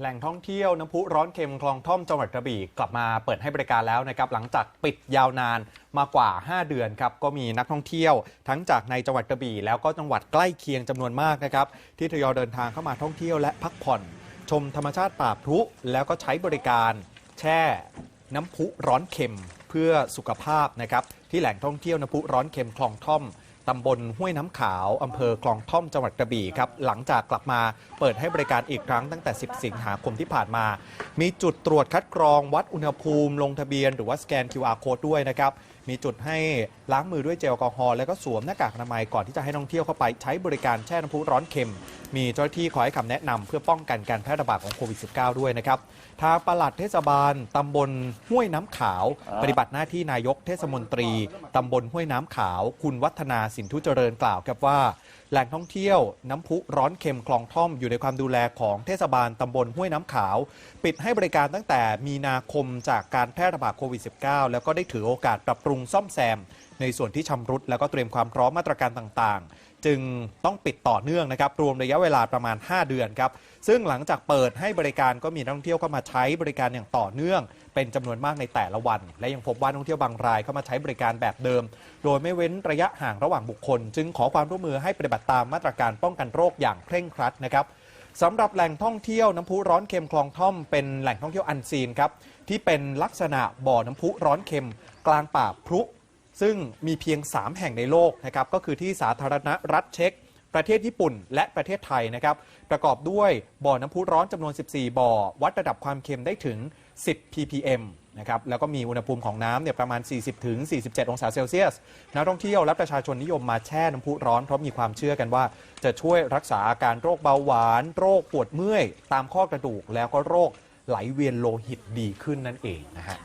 แหล่งท่องเที่ยวน้ำพุร้อนเค็มคลองท่อมจังหวัดกระบี่กลับมาเปิดให้บริการแล้วนะครับหลังจากปิดยาวนานมากว่า 5 เดือนครับก็มีนักท่องเที่ยว ทั้งจากในจังหวัดกระบี่แล้วก็จังหวัดใกล้เคียงจำนวนมากนะครับที่ทยอยเดินทางเข้ามาท่องเที่ยวและพักผ่อน ชมธรรมชาติป่าพรุแล้วก็ใช้บริการแช่น้ำพุร้อนเค็มเพื่อสุขภาพนะครับที่แหล่งท่องเที่ยวน้ำพุร้อนเค็มคลองท่อม ตำบลห้วยน้ำขาวอำเภอคลองท่อมจังหวัดกระบี่ครับหลังจากกลับมาเปิดให้บริการอีกครั้งตั้งแต่ 10 สิงหาคมที่ผ่านมา มีจุดตรวจคัดกรองวัดอุณหภูมิ ลงทะเบียน หรือว่าสแกน QR code ด้วยนะครับ มีจุดให้ล้างมือด้วยเจลแอลกอฮอล์แล้วก็สวมหน้ากากอนามัยก่อนที่จะให้นักท่องเที่ยวเข้าไปใช้บริการแช่น้ำพุร้อนเค็ม มีเจ้าหน้าที่คอยให้คำแนะนำเพื่อป้องกันการแพร่ระบาดของโควิด -19 ด้วยนะครับ ทางปลัดเทศบาลตำบลห้วยน้ำขาว ปฏิบัติหน้าที่นายกเทศมนตรีตำบลห้วยน้ำขาว คุณวัฒนาสินทุเจริญกล่าวครับว่าแหล่งท่องเที่ยวน้ำพุร้อนเค็มคลองท่อมอยู่ในความดูแลของเทศบาลตำบลห้วยน้ำขาว ปิดให้บริการตั้งแต่มีนาคมจากการแพร่ระบาดโควิด -19 แล้วก็ได้ถือโอกาสปรับปรุงซ่อมแซม ในส่วนที่ชำรุดแล้วก็เตรียมความพร้อมมาตรการต่างๆ จึงต้องปิดต่อเนื่องนะครับ รวมระยะเวลาประมาณ 5 เดือนครับ ซึ่งหลังจากเปิดให้บริการก็มีนักท่องเที่ยวเข้ามาใช้บริการอย่างต่อเนื่อง เป็นจำนวนมากในแต่ละวัน และยังพบว่านักท่องเที่ยวบางรายเข้ามาใช้บริการแบบเดิม โดยไม่เว้นระยะห่างระหว่างบุคคล จึงขอความร่วมมือให้ปฏิบัติตามมาตรการป้องกันโรคอย่างเคร่งครัดนะครับสำหรับแหล่งท่องเที่ยวน้ำพุร้อนเค็มคลองท่อมเป็นแหล่งท่องเที่ยวอันซีนครับที่เป็นลักษณะบ่อน้ำพุร้อนเค็ม กลางป่าพรุ ซึ่งมีเพียง 3 แห่งในโลกนะครับก็คือที่สาธารณรัฐเช็กประเทศญี่ปุ่น และประเทศไทยนะครับประกอบด้วยบ่อน้ำพุร้อนจำนวน 14 บ่อ วัดระดับความเค็มได้ถึง 10 ppm นะครับแล้วก็มีอุณหภูมิของน้ำเนี่ยประมาณ 40ถึง47 องศาเซลเซียสนักท่องเที่ยวและประชาชนนิยมมาแช่น้ำพุร้อนเพราะมีความเชื่อกันว่า จะช่วยรักษาอาการโรคเบาหวาน โรคปวดเมื่อย ตามข้อกระดูกแล้วก็โรคไหลเวียนโลหิตดีขึ้นนั่นเองนะฮะ